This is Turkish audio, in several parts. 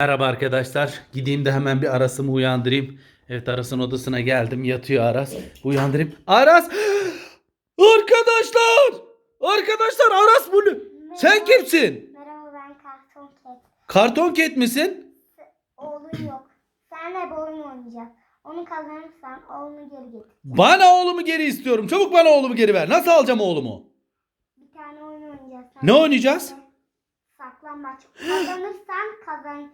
Merhaba arkadaşlar. Gideyim de hemen bir Aras'ımı uyandırayım. Evet Aras'ın odasına geldim. Yatıyor Aras. Uyandırayım. Aras! Arkadaşlar! Arkadaşlar Aras bu ne? Sen kimsin? Merhaba ben Karton Cat. Karton Cat misin? Oğlun yok. Senle bu oyun oynayacağız. Onu kazanırsan oğlunu geri getir. Bana oğlumu geri istiyorum. Çabuk bana oğlumu geri ver. Nasıl alacağım oğlumu? Bir tane oyun oynayacağız. Ne oynayacağız? Saklambaç. Kazanırsan kazan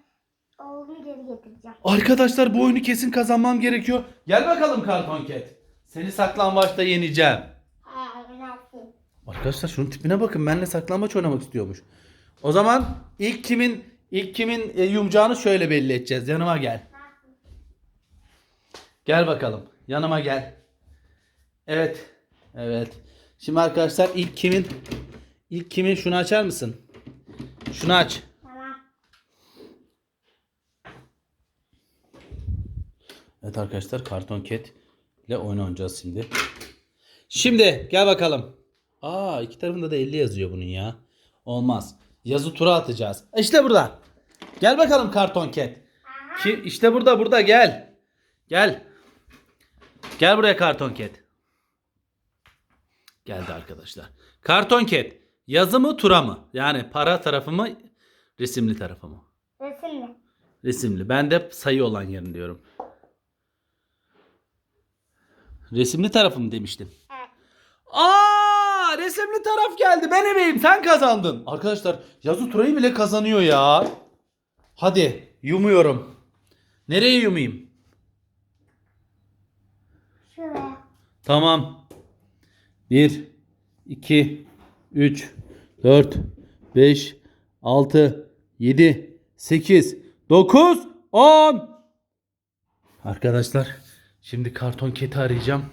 oğlunu geri getireceğim. Arkadaşlar bu oyunu kesin kazanmam gerekiyor. Gel bakalım Karton Cat. Seni saklambaçta yeneceğim. Nasıl? Arkadaşlar şunun tipine bakın. Benimle saklambaç oynamak istiyormuş. O zaman ilk kimin ilk kimin e, yumacağını şöyle belli edeceğiz. Yanıma gel. Gel bakalım. Yanıma gel. Evet. Evet. Şimdi arkadaşlar ilk kimin ilk kimin şunu açar mısın? Şunu aç. Tamam. Evet arkadaşlar Karton Cat ile oyun oynayacağız şimdi. Şimdi gel bakalım. Aa iki tarafında da 50 yazıyor bunun ya. Olmaz. Yazı tura atacağız. İşte burada. Gel bakalım Karton Cat. Ki işte burada burada gel. Gel. Gel buraya Karton Cat. Geldi arkadaşlar. Karton Cat. Yazı mı tura mı? Yani para tarafı mı resimli tarafı mı? Resimli. Resimli. Ben de sayı olan yerini diyorum. Resimli tarafım demiştim. Aa, resimli taraf geldi. Ben ebeyim. Sen kazandın. Arkadaşlar yazı turayı bile kazanıyor ya. Hadi yumuyorum. Nereye yumayım? Şuraya. Tamam. 1 2 3 4 5 6 7 8 9 10 Arkadaşlar şimdi karton keti arayacağım.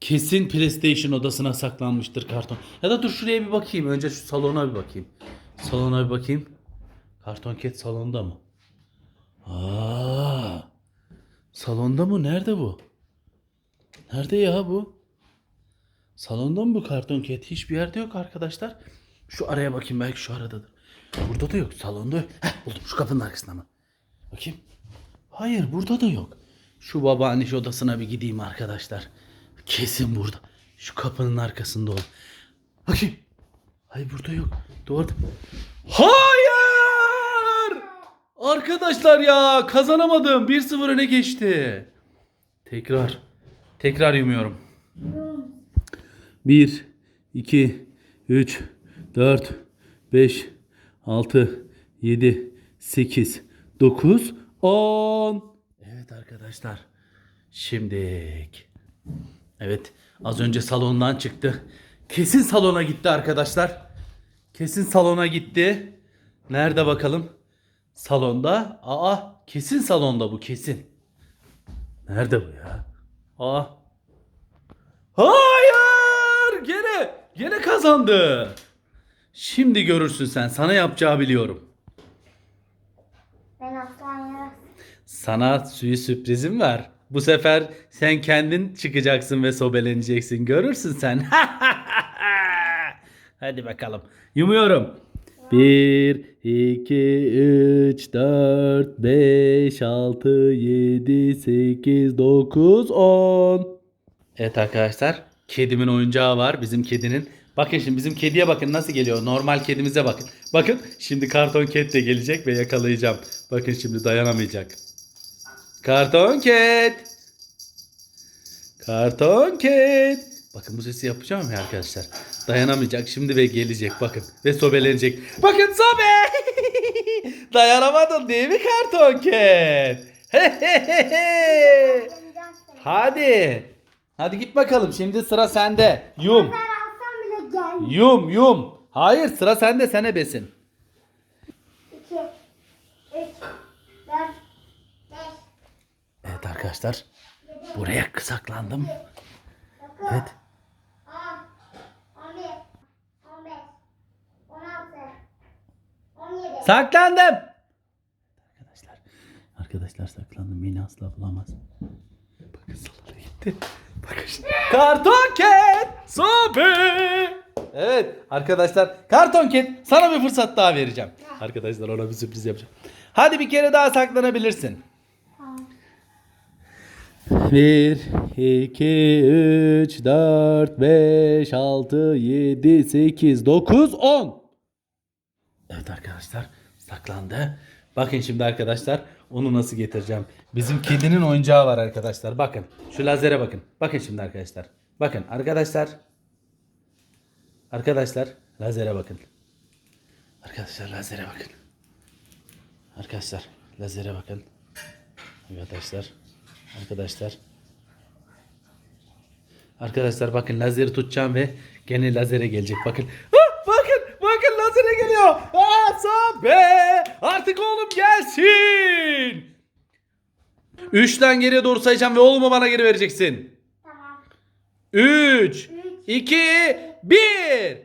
Kesin PlayStation odasına saklanmıştır karton. Ya da dur şuraya bir bakayım. Önce şu salona bir bakayım. Salona bir bakayım. Karton ket salonda mı? Aa! Salonda mı? Nerede bu? Nerede ya bu? Salonda mı bu karton ket? Hiçbir yerde yok arkadaşlar. Şu araya bakayım belki şu aradadır. Burada da yok. Salonda yok. Heh, buldum şu kapının arkasında mı? Bakayım. Hayır burada da yok. Şu babaanne odasına bir gideyim arkadaşlar. Kesin burada. Şu kapının arkasında ol. Bakayım. Hayır burada yok. Duvarda. Hayır! Arkadaşlar ya kazanamadım. 1-0 öne geçti. Tekrar. Tekrar yumuyorum. 1, 2, 3, 4, 5, 6, 7, 8, 9, 10. Evet arkadaşlar. Şimdik. Evet. Az önce salondan çıktı. Kesin salona gitti arkadaşlar. Kesin salona gitti. Nerede bakalım? Salonda. Aa kesin salonda bu kesin. Nerede bu ya? Aa. Hayır! Gene gene kazandı. Şimdi görürsün sen. Sana yapacağı biliyorum. Sana suyu sürprizim var. Bu sefer sen kendin çıkacaksın ve sobeleneceksin. Görürsün sen. Hadi bakalım. Yumuyorum. 1, 2, 3, 4, 5, 6, 7, 8, 9, 10. Evet arkadaşlar. Kedimin oyuncağı var. Bizim kedinin. Bakın şimdi bizim kediye bakın nasıl geliyor. Normal kedimize bakın. Bakın şimdi karton kedi de gelecek ve yakalayacağım. Bakın şimdi dayanamayacak. Karton ket. Karton ket. Bakın bu sesi yapacağım ya arkadaşlar. Dayanamayacak şimdi ve gelecek bakın. Ve sobelenecek. Bakın sobe. Dayanamadın değil mi karton ket? Hadi. Hadi git bakalım. Şimdi sıra sende. Yum. Yum yum. Hayır sıra sende sen ebesin. 2, 3, 4, 5, Evet arkadaşlar. Buraya saklandım. 9, Evet. 10, 11, 15, 16, 17. Saklandım. Arkadaşlar. Arkadaşlar saklandım. Beni asla bulamaz. Bakın salona gitti. Bakın. şimdi. Karton ket. Sobe. Evet arkadaşlar Karton Cat sana bir fırsat daha vereceğim. Arkadaşlar ona bir sürpriz yapacağım. Hadi bir kere daha saklanabilirsin. Tamam. 1, 2, 3, 4, 5, 6, 7, 8, 9, 10. Evet arkadaşlar saklandı. Bakın şimdi arkadaşlar onu nasıl getireceğim. Bizim kedinin oyuncağı var arkadaşlar. Bakın şu lazere bakın. Bakın şimdi arkadaşlar. Bakın arkadaşlar. Arkadaşlar lazere bakın. Arkadaşlar lazere bakın. Arkadaşlar lazere bakın. Arkadaşlar. Arkadaşlar. Arkadaşlar bakın lazeri tutacağım ve gene lazere gelecek. Bakın. Bakın. Bakın lazere geliyor. Asabe. Artık oğlum gelsin. Üçten geriye doğru sayacağım ve oğlumu bana geri vereceksin. Tamam. Üç, iki, bir.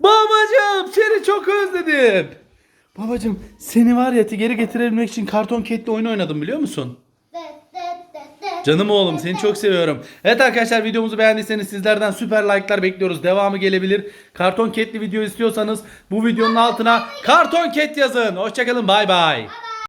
Babacım seni çok özledim. Babacım seni var ya geri getirebilmek için karton ketli oyun oynadım biliyor musun? Canım oğlum seni çok seviyorum. Evet arkadaşlar videomuzu beğendiyseniz sizlerden süper like'lar bekliyoruz. Devamı gelebilir. Karton ketli video istiyorsanız bu videonun altına karton ket yazın. Hoşçakalın bay bay.